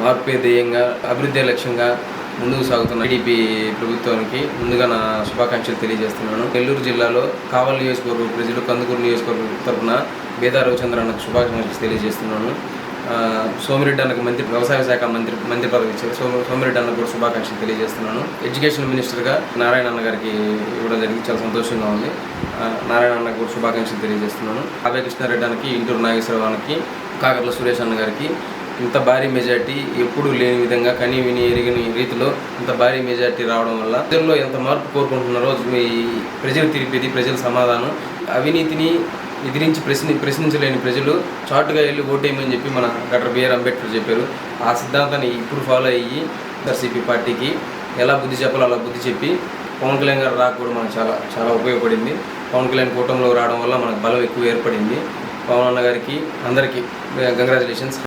మార్పే ధ్యేయంగా అభివృద్ధి లక్ష్యంగా ముందుకు సాగుతున్న టీడీపీ ప్రభుత్వానికి ముందుగా నా శుభాకాంక్షలు తెలియజేస్తున్నాను. నెల్లూరు జిల్లాలో కావలి నియోజకవర్గ ప్రజలు కందుకూరు నియోజకవర్గం తరఫున బేదా రవిచంద్ర అన్నకు శుభాకాంక్షలు తెలియజేస్తున్నాను. సోమిరెడ్డి అన్నకు మంత్రి వ్యవసాయ శాఖ మంత్రి మంత్రి పదవి ఇచ్చారు. సో సోమిరెడ్డి అన్నకు కూడా శుభాకాంక్షలు తెలియజేస్తున్నాను. ఎడ్యుకేషన్ మినిస్టర్గా నారాయణ అన్న గారికి ఇవ్వడం జరిగింది. చాలా సంతోషంగా ఉంది. నారాయణ అన్నకు కూడా శుభాకాంక్షలు తెలియజేస్తున్నాను. కావ్య కృష్ణారెడ్డి అన్నకి ఇంటూరు నాగేశ్వరరావు అన్నకి కాకర్ల సురేష్ అన్న గారికి ఇంత భారీ మెజార్టీ ఎప్పుడూ లేని విధంగా కని విని ఎరిగిన రీతిలో ఇంత భారీ మెజార్టీ రావడం వల్ల ప్రజల్లో ఎంత మార్పు కోరుకుంటున్నారో ఈ ప్రజలు తిరిపేది ప్రజల సమాధానం. అవినీతిని ఎదిరించి ప్రశ్ని ప్రశ్నించలేని ప్రజలు చాటుగా వెళ్ళి ఓటేయమని చెప్పి మన డాక్టర్ బిఆర్ అంబేద్కర్ చెప్పారు. ఆ సిద్ధాంతాన్ని ఇప్పుడు ఫాలో అయ్యి వైఎస్ఆర్సీపీ పార్టీకి ఎలా బుద్ధి చెప్పాలో అలా బుద్ధి చెప్పి పవన్ కళ్యాణ్ గారు రాక కూడా మనకు చాలా చాలా ఉపయోగపడింది. పవన్ కళ్యాణ్ కూటమిలో రావడం వల్ల మనకు బలం ఎక్కువ ఏర్పడింది. పవన్ అన్న గారికి అందరికీ కంగ్రాచులేషన్స్